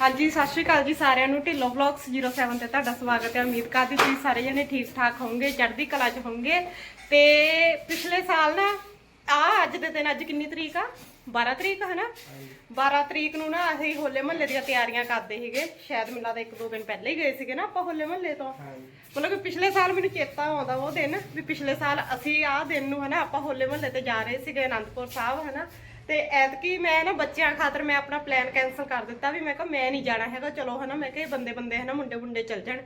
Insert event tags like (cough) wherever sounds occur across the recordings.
ਹਾਂਜੀ, ਸਤਿ ਸ਼੍ਰੀ ਅਕਾਲ ਜੀ ਸਾਰਿਆਂ ਨੂੰ। ਢਿੱਲੋਂ ਵਲੌਗਸ 07 ਤੇ ਤੁਹਾਡਾ ਸਵਾਗਤ ਹੈ। ਉਮੀਦ ਕਰਦੀ ਤੁਸੀਂ ਸਾਰੇ ਜਣੇ ਠੀਕ ਠਾਕ ਹੋਵੋਗੇ, ਚੜ੍ਹਦੀ ਕਲਾ 'ਚ ਹੋਵੋਗੇ। ਤੇ ਪਿਛਲੇ ਸਾਲ ਨਾ, ਆ ਅੱਜ ਦੇ ਦਿਨ, ਅੱਜ ਕਿੰਨੀ ਤਰੀਕ ਆ? 12 ਤਰੀਕ ਹੈ ਨਾ 12 ਤਰੀਕ ਨੂੰ ਨਾ ਅਸੀਂ ਹੋਲੇ ਮਹੱਲੇ ਦੀਆਂ ਤਿਆਰੀਆਂ ਕਰਦੇ ਸੀਗੇ। ਸ਼ਾਇਦ ਮੈਨੂੰ ਲੱਗਦਾ ਇੱਕ ਦੋ ਦਿਨ ਪਹਿਲੇ ਹੀ ਗਏ ਸੀਗੇ ਨਾ ਆਪਾਂ ਹੋਲੇ ਮਹੱਲੇ ਤੋਂ। ਮਤਲਬ ਕਿ ਪਿਛਲੇ ਸਾਲ ਮੈਨੂੰ ਚੇਤਾ ਆਉਂਦਾ ਉਹ ਦਿਨ, ਵੀ ਪਿਛਲੇ ਸਾਲ ਅਸੀਂ ਆਹ ਦਿਨ ਨੂੰ, ਹਨਾ, ਆਪਾਂ ਹੋਲੇ ਮਹੱਲੇ ਤੇ ਜਾ ਰਹੇ ਸੀਗੇ ਅਨੰਦਪੁਰ ਸਾਹਿਬ, ਹਨਾ? ਤੇ ਐਤਕੀ ਮੈਂ ਨਾ ਬੱਚਿਆਂ ਖਾਤਰ ਮੈਂ ਆਪਣਾ ਪਲਾਨ ਕੈਨਸਲ ਕਰ ਦਿੱਤਾ ਵੀ ਮੈਂ ਕਿਹਾ ਮੈਂ ਨਹੀਂ ਜਾਣਾ ਹੈਗਾ, ਚਲੋ ਹਨਾ, ਮੈਂ ਕਿਹਾ ਬੰਦੇ ਬੰਦੇ ਹਨਾ ਮੁੰਡੇ ਮੁੰਡੇ ਚੱਲ ਜਾਣ।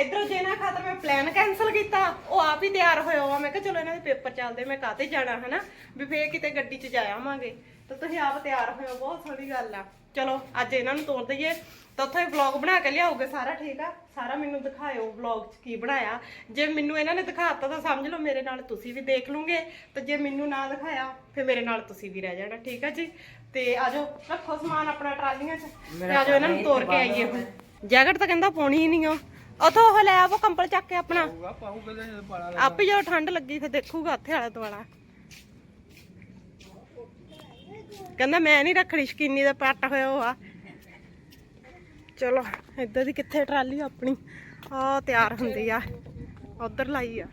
ਇਧਰੋਂ ਜੇ ਇਹਨਾਂ ਖਾਤਰ ਮੈਂ ਪਲਾਨ ਕੈਨਸਲ ਕੀਤਾ, ਉਹ ਆਪ ਹੀ ਤਿਆਰ ਹੋਇਆ ਵਾ, ਮੈਂ ਕਿਹਾ ਚਲੋ ਇਹਨਾਂ ਦੇ ਪੇਪਰ ਚੱਲਦੇ, ਮੈਂ ਕਾਤੇ ਜਾਣਾ ਹਨਾ, ਵੀ ਫੇਰ ਕਿਤੇ ਗੱਡੀ 'ਚ ਜਾ ਆਵਾਂਗੇ। ਤਾਂ ਤੁਸੀਂ ਆਪ ਤਿਆਰ ਹੋਇਓ ਬਹੁਤ ਸੋਹਣੀ ਗੱਲ ਆ। ਚਲੋ ਅੱਜ ਇਹਨਾਂ ਨੂੰ ਤੋਰ ਦਈਏ। ਤਾਂ ਉੱਥੇ ਵਲੌਗ ਬਣਾ ਕੇ ਲਿਆਓਗੇ ਸਾਰਾ ਠੀਕ ਆ? ਸਾਰਾ ਮੈਨੂੰ ਦਿਖਾਇਓ ਵਲੌਗ 'ਚ ਕੀ ਬਣਾਇਆ। ਜੇ ਮੈਨੂੰ ਇਹਨਾਂ ਨੇ ਦਿਖਾਤਾ ਤਾਂ ਸਮਝ ਲਓ ਮੇਰੇ ਨਾਲ ਤੁਸੀਂ ਵੀ ਦੇਖ ਲੂਗੇ ਤੇ ਜੇ ਮੈਨੂੰ ਨਾ ਦਿਖਾਇਆ ਫਿਰ ਮੇਰੇ ਨਾਲ ਤੁਸੀਂ ਵੀ ਰਹਿ ਜਾਣਾ ਠੀਕ ਆ ਜੀ? ਤੇ ਆਜੋ ਰੱਖੋ ਸਮਾਨ ਆਪਣਾ ਟਰਾਲੀਆਂ 'ਚ। ਤੇ ਆਜੋ ਇਹਨਾਂ ਨੂੰ ਤੋਰ ਕੇ ਆਈਏ। ਹੁਣ ਜੈਕਟ ਤਾਂ ਕਹਿੰਦਾ ਪਾਉਣੀ ਹੀ ਨਹੀਂ ਆ। ਉਥੋਂ ਉਹ ਲੈ ਆਵੋ ਕੰਬਲ ਚੱਕ ਕੇ ਆਪਣਾ। ਆਪੇ ਜਦੋਂ ਠੰਡ ਲੱਗੀ ਫਿਰ ਦੇਖੂਗਾ ਉੱਥੇ ਆਲਾ ਦੁਆਲਾ ਕਹਿੰਦਾ ਮੈਂ ਨਹੀਂ ਰੱਖਣੀ ਸ਼ਕੀਨੀ ਦਾ ਪੱਟ ਹੋਇਆ ਹੋਆ ਚਲੋ, ਇੱਧਰ ਦੀ ਕਿੱਥੇ ਟਰਾਲੀ ਆਪਣੀ? ਆ ਤਿਆਰ ਹੁੰਦੀ ਆ। ਉਧਰ ਲਾਈ ਆ।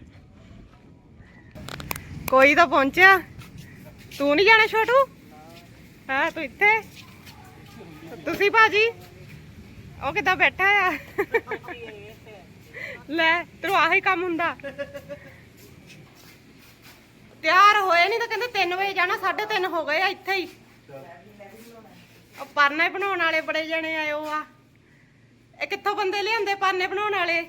ਕੋਈ ਤਾਂ ਪਹੁੰਚਿਆ। ਤੂੰ ਨਹੀਂ ਜਾਣਾ ਛੋਟੂ? ਹਾਂ, ਤੂੰ ਇੱਥੇ? ਤੁਸੀਂ ਭਾਜੀ? ਉਹ ਕਿਦਾਂ ਬੈਠਾ ਆ? ਲੈ ਤੇਰਾ ਆਹੀ ਕੰਮ ਹੁੰਦਾ। ਤਿਆਰ ਹੋਏ ਨਹੀਂ ਤਾਂ ਕਹਿੰਦੇ 3 ਵਜੇ ਜਾਣਾ 3:30 ਹੋ ਗਏ ਆ ਇੱਥੇ ਹੀ। ਉਹ ਪਰਨੇ ਬਣਾਉਣ ਵਾਲੇ ਬੜੇ ਜਣੇ ਆਏ ਉਹ ਆ। ਇਹ ਕਿੱਥੋਂ ਬੰਦੇ ਲਿਆਂਦੇ ਪਰਨੇ ਬਣਾਉਣ ਵਾਲੇ?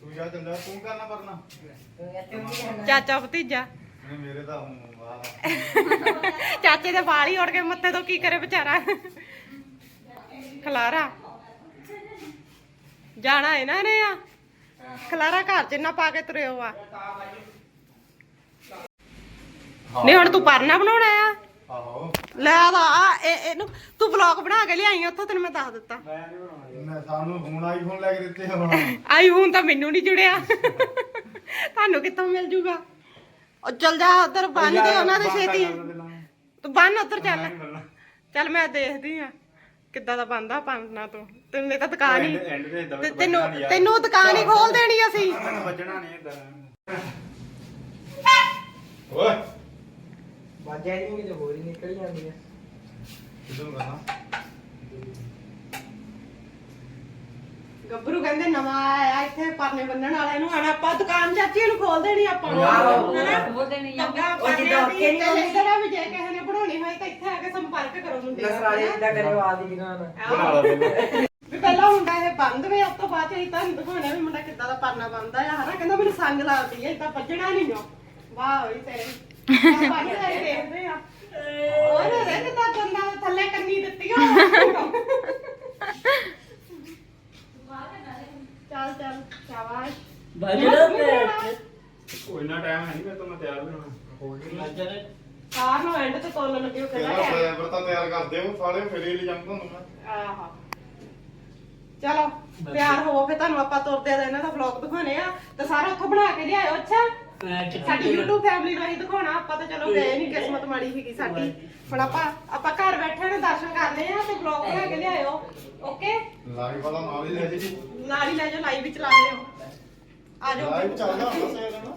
ਤੂੰ ਜਾ ਚੱਲਿਆ ਤੂੰ ਕਰਨਾ ਪਰਨਾ। ਚਾਚਾ ਭਤੀਜਾ। ਨਹੀਂ ਮੇਰੇ ਤਾਂ ਹੁਣ ਵਾਹ। ਚਾਚੇ ਦੇ ਵਾਲ ਹੀ ਉੜ ਕੇ ਮੱਥੇ ਤੋਂ ਕੀ ਕਰੇ ਵਿਚਾਰਾ। ਖਲਾਰਾ। ਜਾਣਾ ਇਹਨਾਂ ਨੇ ਆ। ਖਲਾਰਾ ਘਰ ਚ ਨਾ ਪਾ ਕੇ ਤੁਰਿਓ ਆ। ਨਹੀਂ ਹੁਣ ਤੂੰ ਪਰਨਾ ਬਣਾਉਣਾ ਆ। ਆਹੋ। ਲੈ ਆ ਆ ਇਹ ਇਹਨੂੰ ਤੂੰ ਵਲੌਗ ਬਣਾ ਕੇ ਲਿਆਈ ਉੱਥੋਂ ਤੈਨੂੰ ਮੈਂ ਦੱਸ ਦਿੱਤਾ। ਮੈਂ ਸਾਨੂੰ ਹੁਣ ਆਈਫੋਨ ਲੈ ਕੇ ਦਿੱਤੇ ਹੁਣ। ਆਈ ਹੁਣ ਤਾਂ ਮੈਨੂੰ ਨਹੀਂ ਜੁੜਿਆ। ਤੁਹਾਨੂੰ ਕਿੱਥੋਂ ਮਿਲ ਜੂਗਾ? ਉਹ ਚੱਲ ਜਾ ਉਧਰ ਬੰਨ ਦੇ ਉਹਨਾਂ ਦੇ ਛੇਤੀ। ਤੂੰ ਬੰਨ ਉਧਰ ਚੱਲ। ਚੱਲ ਮੈਂ ਦੇਖਦੀ ਆ ਕਿੱਦਾਂ ਦਾ ਬੰਦਾ ਪੰਨਾ ਤੂੰ। ਤੈਨੂੰ ਇਹ ਤਾਂ ਦੁਕਾਨ ਹੀ ਐਂਡ ਤੇ ਤੇ ਤੈਨੂੰ ਤੈਨੂੰ ਦੁਕਾਨ ਹੀ ਖੋਲ ਦੇਣੀ ਅਸੀਂ। ਵੱਜਣਾ ਨਹੀਂ ਇਦਾਂ ਓਏ। ਵਾਜਿਆ ਨਹੀਂ ਕਿਤੇ ਹੋਰ ਹੀ ਨਿਕਲ ਜਾਂਦੀ ਆ ਕਿਦੋਂ ਕਹਣਾ ਗੱਭਰੂ ਕਹਿੰਦੇ ਨਵਾਂ ਆਇਆ ਇੱਥੇ ਪਰਨੇ ਬੰਨਣ ਵਾਲੇ ਨੂੰ ਆਣਾ ਆਪਾਂ ਦੁਕਾਨ ਚਾਚੀ ਨੂੰ ਖੋਲ ਦੇਣੀ ਆਪਾਂ। ਹੈਨਾ? ਖੋਲ ਦੇਣੀ ਆ। ਉਹ ਜਿੱਦਾਂ ਪਰਨਿਆਂ ਦੀ ਨੀ ਤੇ ਹੁੰਦੀ। ਆ ਵੀ ਜੇ ਕਿਸੇ ਨੇ ਬਣਾਉਣੀ ਹੋਏ ਤਾਂ ਇੱਥੇ ਆ ਕੇ ਸੰਪਰਕ ਕਰੋ ਮੁੰਡੇ ਨਾਲ, ਨਸਰਾਲੇ ਹੈਨਾ? ਇਦਾਂ ਕਰੇ ਆਦ ਦੀ ਦੁਕਾਨ ਬਣਾ ਲਾ ਦੇ ਵੀ ਪਹਿਲਾਂ ਮੁੰਡਾ ਇਹ ਬੰਦ ਵੇ ਉਸ ਤੋਂ ਬਾਅਦ ਚ ਅਸੀਂ ਤੁਹਾਨੂੰ ਦਿਖਾਉਣਾ ਵੀ ਮੁੰਡਾ ਕਿੱਦਾਂ ਦਾ ਪਰਨਾ ਬੰਦਾ ਆ ਹਨਾ ਕਹਿੰਦਾ ਮੈਨੂੰ ਸੰਗ ਲੱਗਦੀ ਐ ਇਦਾਂ ਵੱਜਣਾ ਨਹੀਂ ਓ ਵਾਹ ਹੋਈ ਤੇਰੀ ਭਾਜੀ ਤੇਰੇ ਦੇਖਦੇ ਆ ਉਹਨੇ ਦੇ ਕਿੱਦਾਂ ਬੰਦਾ ਥੱਲੇ ਕੰਨੀ ਦਿੱਤੀ ਆ ਚੱਲ ਚੱਲ ਸ਼ਾਬਾਸ਼ ਕੋਈ ਨਾ ਟਾਈਮ ਹੈ ਨਹੀਂ ਮੈਂ ਤਾਂ ਮੈਂ ਤਿਆਰ ਵੀ ਹੋਣਾ ਕਾਰ ਨੂੰ ਐਂਡ ਤੇ ਤੋਲਣ ਲੱਗੇ ਕਹਿੰਦਾ ਪਹਿਲਾਂ ਟਾਈਮ ਫਲੇਵਰ ਤਾਂ ਤਿਆਰ ਕਰਦੇ ਹੋ ਸਾਰੇ ਫਿਰ ਹੀ ਲੈ ਜਾਂਦਾ ਤੁਹਾਨੂੰ ਮੈਂ ਆਹਾ ਚਲੋ ਤਿਆਰ ਹੋਵੋ ਫਿਰ ਤੁਹਾਨੂੰ ਆਪਾਂ ਤੁਰਦੇ ਆ ਇਹਨਾਂ ਦਾ ਵਲੌਗ ਦਿਖਾਉਣੇ ਆ। ਤੇ ਸਾਰਾ ਉੱਥੋਂ ਬਣਾ ਕੇ ਲਿਆਇਓ, ਅੱਛਾ? ਸਾਡੀ YouTube ਫੈਮਿਲੀ ਹੀ ਦਿਖਾਉਣਾ ਆਪਾਂ ਤਾਂ ਚਲੋ ਗਏ ਨਹੀਂ ਕਿਸਮਤ ਮਾੜੀ ਸੀਗੀ ਸਾਡੀ। ਹੁਣ ਆਪਾਂ ਆਪਾਂ ਘਰ ਬੈਠੇ ਨੇ ਦਰਸ਼ਨ ਕਰਨੇ ਆ ਤੇ ਵਲੌਗ ਬਣਾ ਕੇ ਲਿਆਇਓ। ਓਕੇ ਲਾਈਵ ਵਾਲਾ ਨਾਲ ਹੀ ਲੈ ਜੀ। ਨਾਲ ਹੀ ਲੈ ਜਾਓ ਲਾਈਵ ਵਿੱਚ ਲਾ ਲਿਓ ਆ ਜਾਓ। ਲਾਈਵ ਚੱਲਦਾ ਹੁੰਦਾ ਸੇਲ ਨਾ।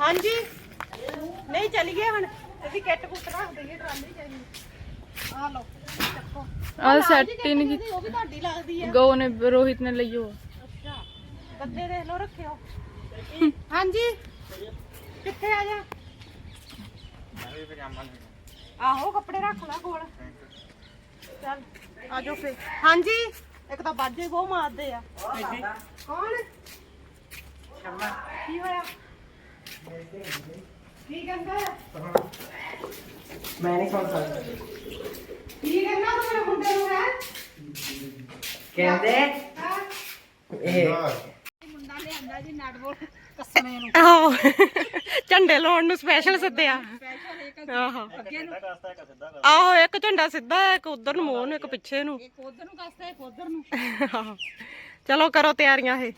ਹਾਂਜੀ। ਨਹੀਂ ਚਲੀਏ ਹੁਣ। ਅਸੀਂ ਕਿੱਟ ਕੁੱਟ ਰੱਖ ਦਈਏ ਟਰਾਲੀ ਚਾਹੀਦੀ ਆ ਲਓ ਚੱਕੋ। ਆਹ ਉਹ ਲਾਲ set ਜਿਹੀ ਹੀ ਨੀ ਕਿੱਟ ਉਹ ਵੀ ਤੁਹਾਡੀ ਲੱਗਦੀ ਆ। ਗੋ ਨੇ ਰੋਹਿਤ ਨੇ ਲਈਓ ਅੱਛਾ। ਗੱਦੇ ਦੇਖ ਲਓ ਰੱਖਿਓ। ਹਾਂਜੀ। ਕਿੱਥੇ ਆ ਜਾ? ਆਹੋ ਕੱਪੜੇ ਰੱਖ ਲੈ ਕੋਲ। ਚੱਲ ਆ ਜਾਓ ਫੇ ਹਾਂਜੀ ਇੱਕ ਤਾਂ ਬਾਜੇ ਬਹੁਤ ਮਾਰਦੇ ਆ। ਕੌਣ? ਕੀ ਹੋਇਆ? ਕੀ ਕਹਿੰਦਾ? ਮੈਂ ਨਹੀਂ ਸੁਣ ਸਕਦਾ। ਕੀ ਕਹਿੰਦਾ ਤੂੰ ਮੇਰੇ ਮੁੰਡੇ ਨੂੰ ਹੈ? ਕਹਿੰਦੇ? ਆਹੋ ਝੰਡੇ ਲਾਉਣ ਨੂੰ ਸਪੈਸ਼ਲ ਸੱਦਿਆ ਆਹੋ। ਆਹੋ ਇੱਕ ਝੰਡਾ ਸਿੱਧਾ ਇੱਕ ਉਧਰ ਨੂੰ ਮੋਹ ਨੂੰ ਇੱਕ ਪਿੱਛੇ ਨੂੰ। ਇੱਕ ਉਧਰ ਨੂੰ ਕਸਦਾ ਇੱਕ ਉਧਰ ਨੂੰ। ਚਲੋ ਕਰੋ ਤਿਆਰੀਆਂ ਇਹ।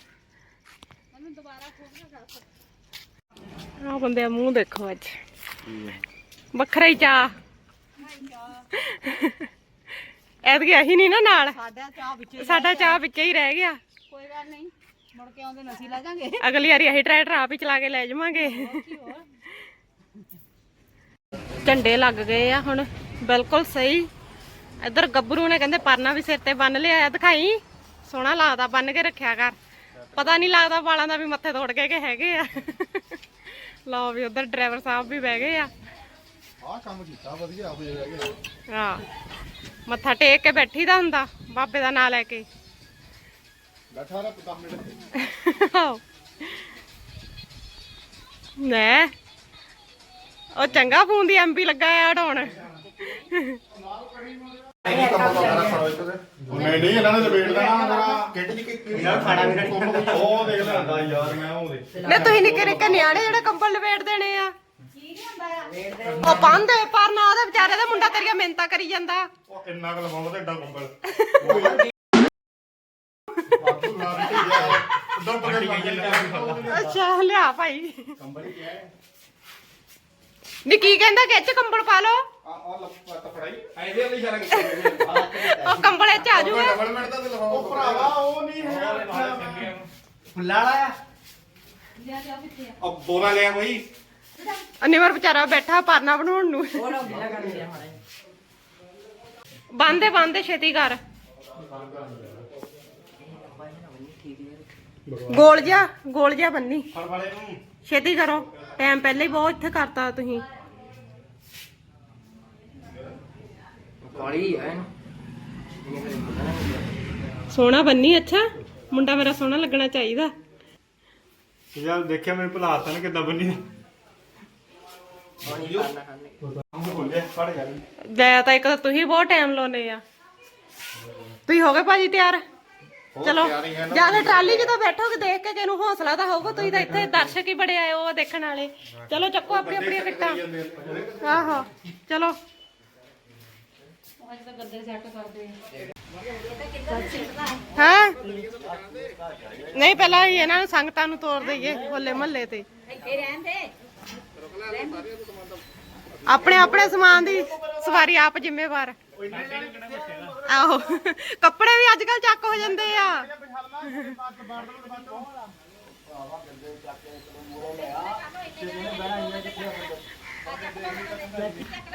ਆ ਬੰਦੇ ਮੂੰਹ ਦੇਖੋ ਅੱਜ। ਵੱਖਰਾ ਹੀ ਚਾ ਐਤਕੀ ਅਸੀਂ ਨਹੀਂ ਨਾ ਨਾਲ। ਸਾਡਾ ਚਾਹ ਵਿੱਚ ਸਾਡਾ ਚਾਹ ਵਿੱਚੇ ਹੀ ਰਹਿ ਗਿਆ। ਕੋਈ ਗੱਲ ਨਹੀਂ। ਮੁੜ ਕੇ ਆਉਂਦੇ ਨਸੀ ਲੈ ਜਾਾਂਗੇ। ਅਗਲੀ ਵਾਰੀ ਅਸੀਂ ਟਰੈਕਟਰ ਆਪ ਹੀ ਚਲਾ ਕੇ ਲੈ ਜਾਵਾਂਗੇ। ਝੰਡੇ ਲੱਗ ਗਏ ਆ ਹੁਣ ਬਿਲਕੁਲ ਸਹੀ। ਇੱਧਰ ਗੱਭਰੂ ਨੇ ਕਹਿੰਦੇ ਪਰਨਾ ਵੀ ਸਿਰ ਤੇ ਬੰਨ ਲਿਆ ਦਿਖਾਈ? ਸੋਹਣਾ ਲੱਗਦਾ ਬੰਨ ਕੇ ਰੱਖਿਆ ਕਰ। ਪਤਾ ਨਹੀਂ ਲੱਗਦਾ ਵਾਲਾਂ ਦਾ ਵੀ ਮੱਥੇ ਤੋੜ ਕੇ ਕਿ ਹੈਗੇ ਆ। ਲਓ ਵੀ ਉਧਰ ਡਰਾਈਵਰ ਸਾਹਿਬ ਵੀ ਬਹਿ ਗਏ ਆ। ਆਹ ਕੰਮ ਕੀਤਾ ਵਧੀਆ ਹੋ ਜਾਏਗਾ ਹਾਂ ਮੱਥਾ ਟੇਕ ਕੇ ਬੈਠੀ ਦਾ ਹੁੰਦਾ ਬਾਬੇ ਦਾ ਨਾਂ ਲੈ ਕੇ। ਬੈਠਾ ਰਹਿ 10 ਮਿੰਟ ਆਹੋ। ਲੈ। ਉਹ ਚੰਗਾ ਫੋਨ ਦੀ ਐਮਪੀ ਲੱਗਾ ਆ ਉਡਾਉਣ ਮੈਂ ਨਹੀਂ ਇਹਨਾਂ ਨੇ ਲਪੇਟ ਦੇਣਾ ਮੇਰਾ। ਕਿੱਟ ਜੀ ਕਿ ਯਾਰ ਖਾਣਾ ਵੀ ਉਹ ਦੇਖ ਲੈਂਦਾ ਯਾਰ ਮੈਂ ਉਹ ਦੇ ਲੈ ਤੁਸੀਂ ਨਿੱਕੇ ਨਿੱਕੇ ਨਿਆਣੇ ਜਿਹੜੇ ਕੰਬਲ ਲਪੇਟ ਦੇਣੇ ਆ। ਉਹ ਪਾਉਂਦੇ ਪਰ ਨਾ ਉਹਦੇ ਵਿਚਾਰੇ ਦਾ ਮੁੰਡਾ ਤੇਰੀਆਂ ਮਿਹਨਤਾਂ ਕਰੀ ਜਾਂਦਾ। ਉਹ ਕਿੰਨਾ ਕੁ ਲਵਾਉਂਦਾ ਤੇ ਏਡਾ ਕੰਬਲ। (laughs) ਕੰਬਲ ਅੱਛਾ ਲਿਆ ਭਾਈ। ਨੀ ਕੀ ਕਹਿੰਦਾ ਕਿ ਇਹ ਚ ਕੰਬਲ ਪਾ ਲਓ? ਆ ਆ ਲੱਪਾ ਫੜਾਈ। ਵਾਲੀ ਇਸ਼ਾਰਾ ਕੀਤਾ ਉਹ ਕੰਬਲ ਇਹ ਚ ਆ ਜਾਊਗਾ ਡਬਲ ਮਿੰਟ ਦਾ ਤੇ ਲਵਾਓ ਉਹ ਭਰਾਵਾ ਉਹ ਨਹੀਂ ਹੈ। ਫੁੱਲਾ ਵਾਲਾ ਉਹ ਬੋਲਾ ਲਿਆ ਕੋਈ ਨਿਮਰ ਵਿਚਾਰਾ ਬੈਠਾ ਪਰਨਾ ਬਣਾਉਣ ਨੂੰ। ਕਰ ਲਿਆ ਮਾਰੇ ਬੰਦੇ ਬੰਦੇ ਛੇਤੀ ਕਰ। ਗੋਲ ਜਿਹਾ ਗੋਲ ਜਿਹਾ ਬੰਨੀ। ਫੜ ਵਾਲੇ ਨੂੰ ਛੇਤੀ ਕਰੋ। ਟਾਈਮ ਪਹਿਲਾਂ ਹੀ ਬਹੁਤ ਇੱਥੇ ਕਰਤਾ ਤੁਸੀਂ। ਕਾਲੀ ਹੈ ਸੋਹਣਾ ਬੰਨੀ ਅੱਛਾ। ਮੁੰਡਾ ਮੇਰਾ ਸੋਹਣਾ ਲੱਗਣਾ ਚਾਹੀਦਾ। ਯਾਰ ਦੇਖਿਆ ਮੈਨੂੰ ਭੁਲਾਤਾ ਨਾ ਕਿੱਦਾਂ ਬੰਨੀ। ਜਾ। ਗਿਆ ਤਾਂ ਇੱਕ ਤਾਂ ਤੁਸੀਂ ਬਹੁਤ ਟਾਈਮ ਲਾਉਨੇ ਆ। ਤੁਸੀਂ ਹੋ ਗਏ ਭਾਜੀ ਤਿਆਰ? ਚਲੋ ਜ਼ਿਆਦਾ ਟਰਾਲੀ ਤਾਂ ਬੈਠੋਗੇ ਦੇਖ ਕੇ ਕਿਨੂੰ ਹੌਸਲਾ ਤਾਂ ਹੋਊਗਾ ਤੁਸੀਂ ਤਾਂ ਇੱਥੇ ਦਰਸ਼ਕ ਹੀ ਬੜੇ ਆਏ ਹੋ ਦੇਖਣ ਵਾਲੇ। ਚਲੋ ਚੱਕੋ ਆਪਣੀ ਆਪਣੀਆਂ ਕਿੱਟਾਂ। ਆਹੋ ਚਲੋ। ਹਾਂ? ਨਹੀਂ ਪਹਿਲਾਂ ਹੀ ਇਹਨਾਂ ਨੂੰ ਸੰਗਤਾਂ ਨੂੰ ਤੋੜ ਦਈਏ ਹੋਲੇ ਮਹੱਲੇ ਤੇ। ਆਪਣੇ ਆਪਣੇ ਸਮਾਨ ਦੀ ਸਵਾਰੀ ਆਪ ਜ਼ਿੰਮੇਵਾਰ ਆਹੋ। ਕੱਪੜੇ ਵੀ ਅੱਜ ਕੱਲ ਚੱਕ ਹੋ ਜਾਂਦੇ ਆ।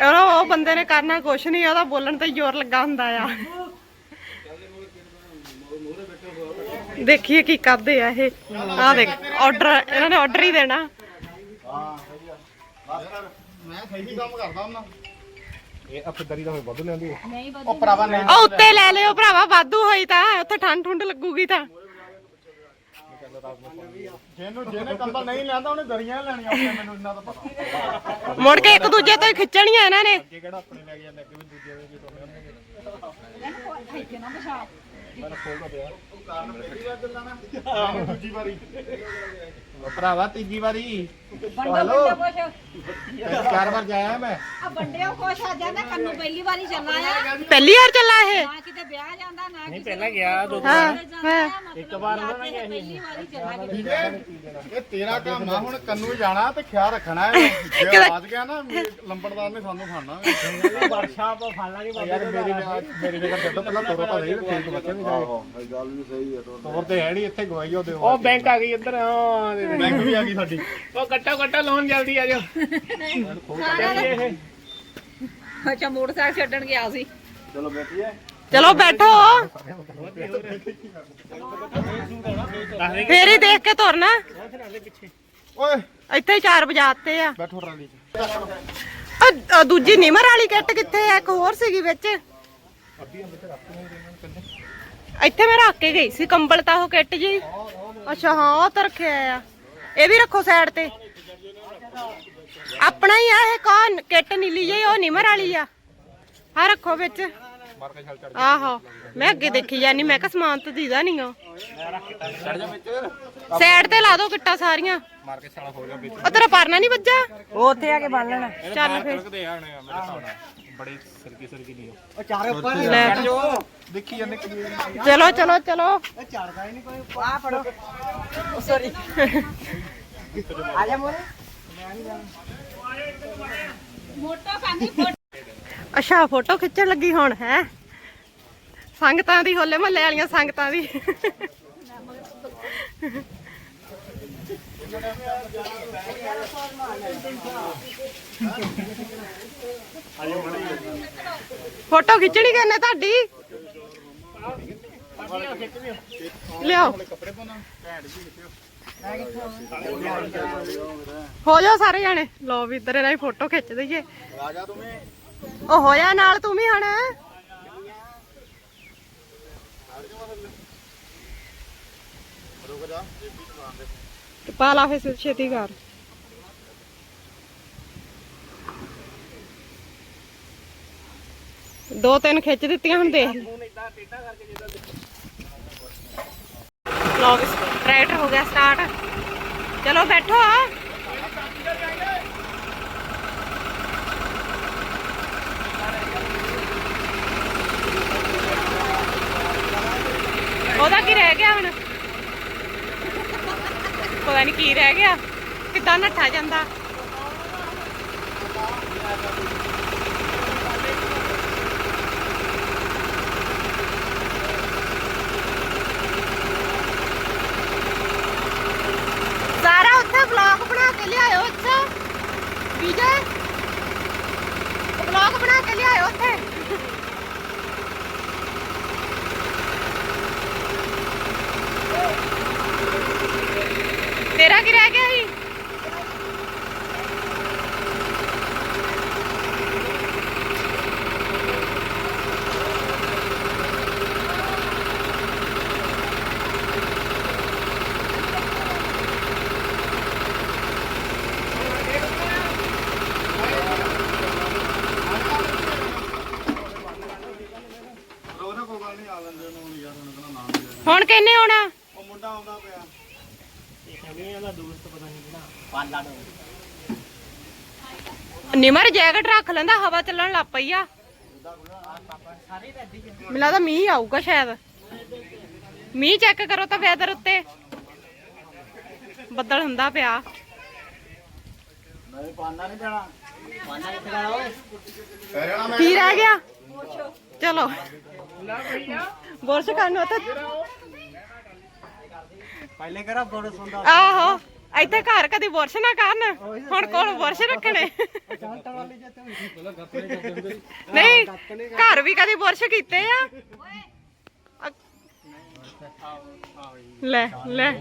ਉਹ ਬੰਦੇ ਨੇ ਕਰਨਾ ਕੁਛ ਨਹੀਂ ਉਹਦਾ ਬੋਲਣ ਤੇ ਜ਼ੋਰ ਲੱਗਾ ਹੁੰਦਾ ਆ। ਦੇਖੀਏ ਕੀ ਕਰਦੇ ਆ ਇਹ। ਆ ਦੇਖ ਆਰਡਰ ਇਹਨਾਂ ਨੇ ਆਰਡਰ ਹੀ ਦੇਣਾ। ਹਾਂ, ਸਹੀ ਬਸ ਕਰ। ਮੈਂ ਸਹੀ ਕੰਮ ਕਰਦਾ ਹੁੰਦਾ। ਇਹ ਅਫਦਰੀ ਦਾ ਵੱਧ ਲੈਂਦੀ ਨਹੀਂ ਉਹ ਭਰਾਵਾ ਨਹੀਂ ਉਹ ਉੱਤੇ ਲੈ ਲਿਓ ਭਰਾਵਾ ਵਾਧੂ ਹੋਈ ਤਾਂ ਉੱਥੇ ਠੰਡ ਠੁੰਡ ਲੱਗੂਗੀ ਤਾਂ। ਜਿਹਨੂੰ ਜਿਹਨੇ ਕੰਬਲ ਨਹੀਂ ਲੈਂਦਾ ਉਹਨੇ ਦਰੀਆਂ ਲੈਣੀਆਂ ਆਪਣੇ ਮੈਨੂੰ ਇੰਨਾ ਤਾਂ ਪਤਾ। ਮੁੜ ਕੇ ਇੱਕ ਦੂਜੇ ਤੋਂ ਹੀ ਖਿੱਚਣੀਆਂ ਇਹਨਾਂ ਨੇ। ਅੱਗੇ ਕਿਹੜਾ ਆਪਣੇ ਲੈ ਕੇ ਜਾਂਦੇ ਅੱਗੇ ਵੀ ਦੂਜੇ ਦੇ ਵੀ ਟੋਲੇ ਇੱਥੇ ਨਾ ਬਿਠਾ ਮੈਂ ਖੋਲਦਾ ਪਿਆ। ਕਾਰਨ ਪਹਿਲੀ ਵਾਰ ਚੱਲਣਾ ਨਾ। ਦੂਜੀ ਵਾਰੀ। ਭਰਾਵਾ ਤੀਜੀ ਵਾਰੀ। ਬੰਡੋ ਬੰਡੋ ਕੁਛ। ਚਾਰ ਵਾਰ ਜਾਇਆ ਮੈਂ। ਆ ਬੰਡਿਓ ਕੁਛ ਆ ਜਾਂਦਾ ਕੰਨੂ ਪਹਿਲੀ ਵਾਰੀ ਚੱਲਾ ਆ। ਪਹਿਲੀ ਵਾਰ ਚੱਲਾ ਇਹ? ਨਾ ਕਿਤੇ ਵਿਆਹ ਜਾਂਦਾ ਨਹੀਂ ਪਹਿਲਾਂ ਗਿਆ ਦੋ ਹਾਂ ਹਾਂ। ਇੱਕ ਵਾਰ ਉਹਨਾਂ ਨੇ ਪਹਿਲੀ ਵਾਰੀ ਚੱਲਾ ਕਿਤੇ ਇਹ ਤੇਰਾ ਕੰਮ ਆ ਹੁਣ ਕੰਨੂ ਜਾਣਾ ਤੇ ਖਿਆਲ ਰੱਖਣਾ ਹੈ ਜੇ ਆਜ ਗਿਆ ਨਾ ਮੇ- ਲੰਬੜਦਾਰ ਨੇ ਸਾਨੂੰ ਖਾਣਾ ਵਰਕਸ਼ਾਪ ਫੜ ਲਾਂਗੇ ਯਾਰ ਮੇਰੀ ਮੇਰੀ ਜਗ੍ਹਾ ਛੱਡੋ ਪਹਿਲਾਂ ਤੋਰੋ ਤਾਂ ਸਹੀ ਠੀਕ ਬੱਚੇ ਵੀ ਜਾਏ ਗੱਲ ਵੀ ਸਹੀ ਹੈ ਤੋਰ ਤੇ ਹੈ ਨਹੀਂ ਇੱਥੇ ਗਵਾਈ ਉਹਦੇ ਉਹ ਬੈਂਕ ਆ ਗਈ ਇੱਧਰ ਹਾਂ ਬੈਂਕ ਵੀ ਆ ਗਈ ਸਾਡੀ। ਉਹ ਕੱਟਾ ਕੱਟਾ ਲੋਨ ਜਲਦੀ ਆ ਜਾਓ। ਅੱਛਾ ਮੋਟਰਸਾਈਕਲ ਛੱਡਣ ਗਿਆ ਸੀ। ਚਲੋ ਬੈਠੀਏ। ਚਲੋ ਬੈਠੋ। ਫੇਰ ਹੀ ਦੇਖ ਕੇ ਤੁਰਨਾ। ਓਏ। ਇੱਥੇ ਹੀ ਚਾਰ ਵਜਾਤੇ ਆ। ਬੈਠੋ ਟਰਾਲੀ 'ਚ। ਉਹ ਦੂਜੀ ਨਿਮਰ ਵਾਲੀ ਕਿੱਟ ਕਿੱਥੇ ਆ? ਇੱਕ ਹੋਰ ਸੀਗੀ ਵਿੱਚ। ਇੱਥੇ ਮੈਂ ਰੱਖ ਕੇ ਗਈ ਸੀ ਕੰਬਲ ਤਾਂ ਉਹ ਕਿੱਟ ਜੀ। ਅੱਛਾ ਹਾਂ ਉਹ ਤਾਂ ਰੱਖਿਆ ਆ। ਇਹ ਵੀ ਰੱਖੋ ਸਾਈਡ ਤੇ। ਆਪਣਾ ਹੀ ਆ ਇਹ ਕੌਣ? ਕਿੱਟ ਨੀਲੀ ਜਿਹੀ ਉਹ ਨਿਮਰ ਵਾਲੀ ਆ। ਆ ਰੱਖੋ ਵਿੱਚ। ਆਹੋ ਮੈਂ ਅੱਗੇ ਦੇਖੀ ਜਾਨੀ ਮੈਂ ਕਿਹਾ ਸਮਾਨ ਤਾਂ ਦੀਦਾ ਨਹੀਂ ਆ ਸਾਈਡ ਤੇ ਲਾ ਦੋ ਕਿੱਟਾਂ ਸਾਰੀਆਂ। ਮਾਰ ਕੇ ਸਾਲਾ ਹੋ ਗਿਆ ਵਿੱਚ। ਉਹ ਤੇਰਾ ਪਰਨਾ ਨਹੀਂ ਵੱਜਾ? ਉਹ ਉੱਥੇ ਆ ਕੇ ਬੰਨ ਲੈਣਾ। ਚੱਲ ਫਿਰ। ਤੇ ਆ ਮੇਰੇ ਹਿਸਾਬ ਨਾਲ ਬੜੇ ਸਰਕੀ ਸਰਕੀ ਨਹੀਂ ਉਹ ਚਾਰੇ ਉੱਪਰ ਲੈ। ਦੇਖੀ ਜਾਂਦੇ ਕਿ ਚਲੋ ਚਲੋ ਚਲੋ। ਚੜਦਾ ਹੀ ਨਹੀਂ ਕੋਈ। ਆ ਫੜੋ। ਸੌਰੀ ਆ ਜਾ ਮੋਰੇ। ਮੋਟੋ ਫੋਟੋ ਅੱਛਾ, ਫੋਟੋ ਖਿੱਚਣ ਲੱਗੀ ਹੁਣ, ਹੈ? ਸੰਗਤਾਂ ਦੀ, ਹੋਲੇ ਮਹੱਲੇ ਵਾਲੀਆਂ ਸੰਗਤਾਂ ਦੀ। ਫੋਟੋ ਖਿੱਚਣੀ ਕਰਨੇ ਤੁਹਾਡੀ? ਲਿਆਓ। ਹੋ ਜਾਓ ਸਾਰੇ ਜਾਣੇ। ਲੋ ਵੀ, ਇੱਧਰ ਇਹਨਾਂ ਦੀ ਫੋਟੋ ਖਿੱਚ ਦਈਏ। ਰਾਜਾ ਤੁਮੇ ਉਹ ਹੋਇਆ ਨਾਲ ਤੂੰ ਵੀ ਹਣ? ਰੁਕ ਜਾ ਪਾ ਲਾ ਫੇ ਛੇਤੀ ਕਰ। ਦੋ ਤਿੰਨ ਖਿੱਚ ਦਿੱਤੀਆਂ ਹੁਣ ਦੇਖ। ਲੋ ਟਰੈਕਟਰ ਹੋ ਗਿਆ ਸਟਾਰਟ। ਚਲੋ ਬੈਠੋ। ਆ ਉਹਦਾ ਕੀ ਰਹਿ ਗਿਆ ਹੁਣ? ਪਤਾ ਨਹੀਂ ਕੀ ਰਹਿ ਗਿਆ। ਕਿੱਦਾਂ ਨੱਠਾ ਜਾਂਦਾ? ਸਾਰਾ ਉੱਥੇ ਵਲੌਗ ਬਣਾ ਕੇ ਲਿਆਇਓ ਅੱਛਾ ਵਿਜੇ ਵਲੌਗ ਬਣਾ ਕੇ ਲਿਆਇਓ ਉੱਥੇ ਤੇਰਾ ਕੀ ਰਹਿ ਗਿਆ ਸੀ ਉਹਦਾ ਕੋਈ ਗੱਲ ਨਹੀਂ ਆ ਲੈਂਦੇ ਉਹਨੂੰ ਯਾਰ ਹੁਣ ਕਹਿੰਦਾ ਨਾਮ ਦੇ ਹੁਣ ਕਿੰਨੇ ਆਉਣਾ ਉਹ ਮੁੰਡਾ ਆਉਂਦਾ ਪਿਆ। ਨਿਮਰ ਜੈਕਟ ਰੱਖ ਲੈਂਦਾ ਹਵਾ ਚੱਲਣ ਲੱਗ ਪਈ ਆ। ਮੈਨੂੰ ਲੱਗਦਾ ਮੀਂਹ ਆਊਗਾ ਸ਼ਾਇਦ। ਮੀਂਹ ਚੈੱਕ ਕਰੋ ਤਾਂ ਵੈਦਰ ਉੱਤੇ। ਬੱਦਲ ਹੁੰਦਾ ਪਿਆ। ਨਹੀਂ ਪਾਣਾ ਨਹੀਂ ਜਾਣਾ। ਪਾਣਾ ਕਿੱਥੇ ਗਾਣਾ ਓਏ? ਪੈ ਜਾਣਾ ਮੈਂ। ਕੀ ਰਹਿ ਗਿਆ? ਚਲੋ। ਬੁਰਸ਼ ਕਰਨ ਨੂੰ ਉੱਥੇ ਪਹਿਲੇ ਕਰਾ ਬੋੜ ਸੁਣਦਾ ਆਹੋ ਇੱਥੇ ਘਰ ਕਦੀ ਬੁਰਸ਼ ਨਾ ਕਰਨ। ਹੁਣ ਕੋਲ ਬੁਰਸ਼ ਰੱਖਣੇ। ਨਹੀਂ ਘਰ ਵੀ ਕਦੀ ਬੁਰਸ਼ ਕੀਤੇ ਆ? ਲੈ ਲੈ।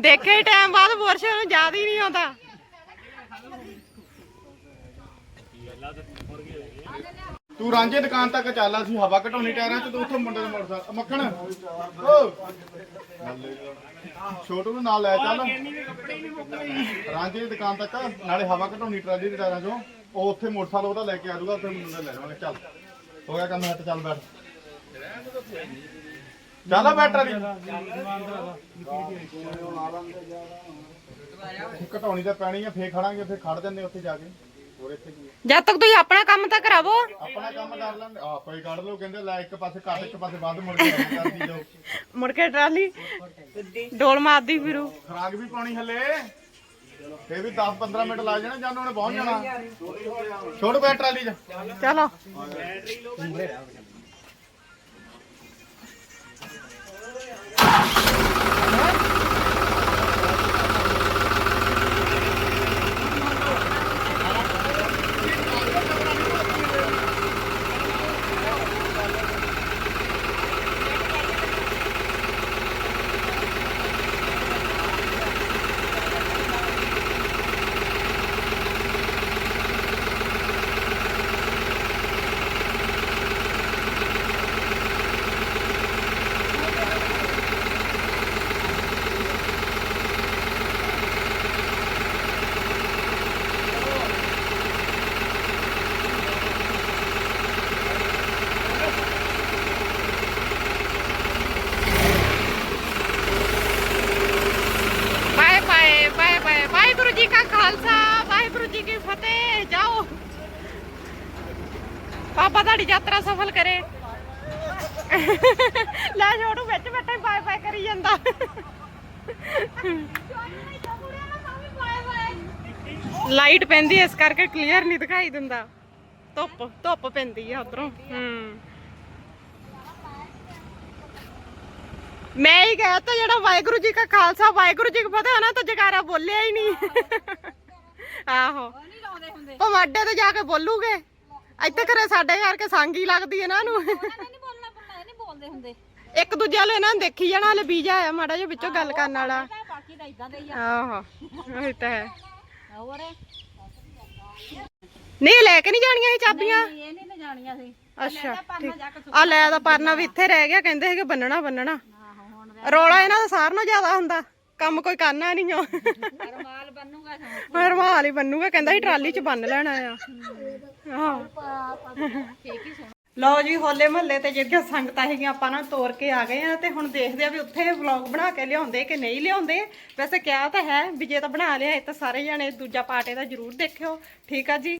ਦੇਖੇ ਟਾਈਮ ਬਾਅਦ ਬੁਰਸ਼ ਨੂੰ ਯਾਦ ਹੀ ਨਹੀਂ ਆਉਂਦਾ। ਤੂੰ ਰਾਂਝੇ ਦੁਕਾਨ ਤੱਕ ਚੱਲ, ਅਸੀਂ ਹਵਾ ਘਟਾਉਣੀ ਟਾਇਰਾਂ ਚ, ਤੂੰ ਉੱਥੋਂ ਮੁੰਡੇ ਦੇ ਮੋਟਰਸਾਈਕਲ ਮੱਖਣ। ਓ। ਛੋਟੂ ਨੂੰ ਨਾਲ ਲੈ ਚੱਲ। ਰਾਂਝੇ ਦੀ ਦੁਕਾਨ ਤੱਕ, ਨਾਲੇ ਹਵਾ ਘਟਾਉਣੀ ਟਰਾਲੀ ਦੇ ਟਾਇਰਾਂ ਚੋਂ। ਉਹ ਉੱਥੇ ਮੋਟਰਸਾਈਕਲ ਉਹਦਾ ਲੈ ਕੇ ਆ ਜਾਊਗਾ, ਉੱਥੇ ਮੁੰਡੇ ਲੈ ਜਾਵਾਂਗੇ। ਚੱਲ। ਹੋ ਗਿਆ ਕੰਮ, ਹੱਥ ਚੱਲ ਬੈਠ। ਚੱਲ ਬੈਠ ਟਰਾਲੀ। ਘਟਾਉਣੀ ਤਾਂ ਪੈਣੀ ਆ, ਫੇਰ ਖੜਾਂਗੇ, ਫੇਰ ਖੜ ਜੰਨੇ ਉੱਥੇ ਜਾ ਕੇ। ਹੋਰ ਇੱਥੇ ਕੀ ਆ? ਜਦ ਤੱਕ ਤੁਸੀਂ ਆਪਣਾ ਕੰਮ ਤਾਂ ਕਰਾਵੋ। ਆਪਣਾ ਕੰਮ ਕਰ ਲੈਂਦੇ। ਆਪੇ ਕੱਢ ਲਓ ਕਹਿੰਦੇ ਲੈ ਇੱਕ ਪਾਸੇ ਕੱਟ ਇੱਕ ਪਾਸੇ ਵੱਧ ਮੁੜ ਕੇ ਐਂ ਕਰਦੀ ਜਾਓ। ਮੁੜ ਕੇ ਟਰਾਲੀ। ਡੋਲ ਮਾਰਦੀ ਫਿਰੂ। ਖਰਾਕ ਵੀ ਪਾਣੀ ਹੱਲੇ। ਫੇਰ ਵੀ 10 15 ਮਿੰਟ ਲੱਗ ਜਾਣਾ ਜਾਂ ਉਹਨੇ ਪਹੁੰਚ ਜਾਣਾ। ਛੋੜ ਬੈ ਟਰਾਲੀ 'ਚ। ਚਲੋ bye bye bye bye Waheguru ji ਕਾ ਖਾਲਸਾ ਵਾਹਿਗੁਰੂ ਜੀ ਕੀ ਫਤਿਹ ਜਾਓ ਪਾਪਾ ਤੁਹਾਡੀ ਯਾਤਰਾ ਸਫਲ ਕਰੇ। ਲੈ ਛੋਟੂ ਵਿੱਚ ਬੈਠਾ ਬਾਏ ਬਾਏ ਕਰੀ ਜਾਂਦਾ। ਲਾਈਟ ਪੈਂਦੀ ਇਸ ਕਰਕੇ ਕਲੀਅਰ ਨਹੀਂ ਦਿਖਾਈ ਦਿੰਦਾ। ਧੁੱਪ ਧੁੱਪ ਪੈਂਦੀ ਆ ਉਧਰੋਂ ਹੂੰ। ਮੈਂ ਹੀ ਕਹਿ ਤਾ ਜਿਹੜਾ ਵਾਹਿਗੁਰੂ ਜੀ ਕਾ ਖਾਲਸਾ ਵਾਹਿਗੁਰੂ ਜੀ ਕੀ ਫਤਿਹ ਨਾ ਤਾਂ ਜਕਾਰਾ ਬੋਲਿਆ ਹੀ ਨਹੀਂ। ਆਹੋ। ਨਹੀਂ ਲਾਉਂਦੇ ਹੁੰਦੇ। ਪਵਾਡੇ ਤੇ ਜਾ ਕੇ ਬੋਲੂਗੇ। ਇੱਥੇ ਘਰੇ ਸਾਡੇ ਕਰਕੇ ਸੰਗ ਹੀ ਲੱਗਦੀ ਇਹਨਾਂ ਨੂੰ ਉਹਨਾਂ। ਨੇ ਨਹੀਂ ਬੋਲਣਾ ਬੋਲਣਾ ਇਹ ਨਹੀਂ ਬੋਲਦੇ ਹੁੰਦੇ। ਇੱਕ ਦੂਜੇ ਵਾਲੇ ਇਹਨਾਂ ਨੂੰ ਦੇਖੀ ਜਾਣਾ ਹਲੇ ਬੀਜਾ ਆਇਆ ਮਾੜਾ ਜਿਹਾ ਵਿੱਚੋਂ ਗੱਲ ਕਰਨ ਵਾਲਾ। ਤਾਂ ਬਾਕੀ ਤਾਂ ਇਦਾਂ ਦੇ ਹੀ ਆ। ਆਹੋ ਇਹ ਤਾਂ ਹੈ। ਹੋਰ? ਨਹੀਂ ਲੈ ਕੇ ਨਹੀਂ ਜਾਣੀਆਂ ਇਹ ਚਾਬੀਆਂ? ਨਹੀਂ ਇਹ ਨਹੀਂ ਨਾ ਜਾਣੀਆਂ ਸੀ। ਅੱਛਾ ਆ ਲੈ ਦਾ ਪਰਨਾ ਵੀ ਇੱਥੇ ਰਹਿ ਗਿਆ ਕਹਿੰਦੇ ਸੀਗੇ ਬੰਨਣਾ ਬੰਨਣਾ। ਆਹੋ ਹੁਣ ਰੋਲਾ ਇਹਨਾਂ ਦਾ ਸਾਰਿਆਂ ਨਾਲੋਂ ਜ਼ਿਆਦਾ ਹੁੰਦਾ। ਕੰਮ ਕੋਈ ਕਰਨਾ ਨਹੀਂ ਓ। ਰਮਾਲ ਬੰਨੂਗਾ ਹੀ ਬੰਨੂਗਾ ਕਹਿੰਦਾ ਸੀ ਟਰਾਲੀ 'ਚ ਬੰਨ ਲੈਣਾ ਆ। ਠੀਕ ਹੀ ਲਓ ਜੀ ਹੋਲੇ ਮਹੱਲੇ ਤੇ ਜਿਹੜੀਆਂ ਸੰਗਤਾਂ ਹੈਗੀਆਂ ਆਪਾਂ ਨਾ ਤੋਰ ਕੇ ਆ ਗਏ ਆ ਤੇ ਹੁਣ ਦੇਖਦੇ ਆ ਵੀ ਉੱਥੇ ਵਲੌਗ ਬਣਾ ਕੇ ਲਿਆਉਂਦੇ ਕਿ ਨਹੀਂ ਲਿਆਉਂਦੇ। ਵੈਸੇ ਕਿਹਾ ਤਾਂ ਹੈ ਵੀ ਜੇ ਤਾਂ ਬਣਾ ਲਿਆ ਤਾਂ ਸਾਰੇ ਜਣੇ ਦੂਜਾ ਪਾਰਟ ਇਹਦਾ ਜ਼ਰੂਰ ਦੇਖਿਓ। ਠੀਕ ਆ ਜੀ।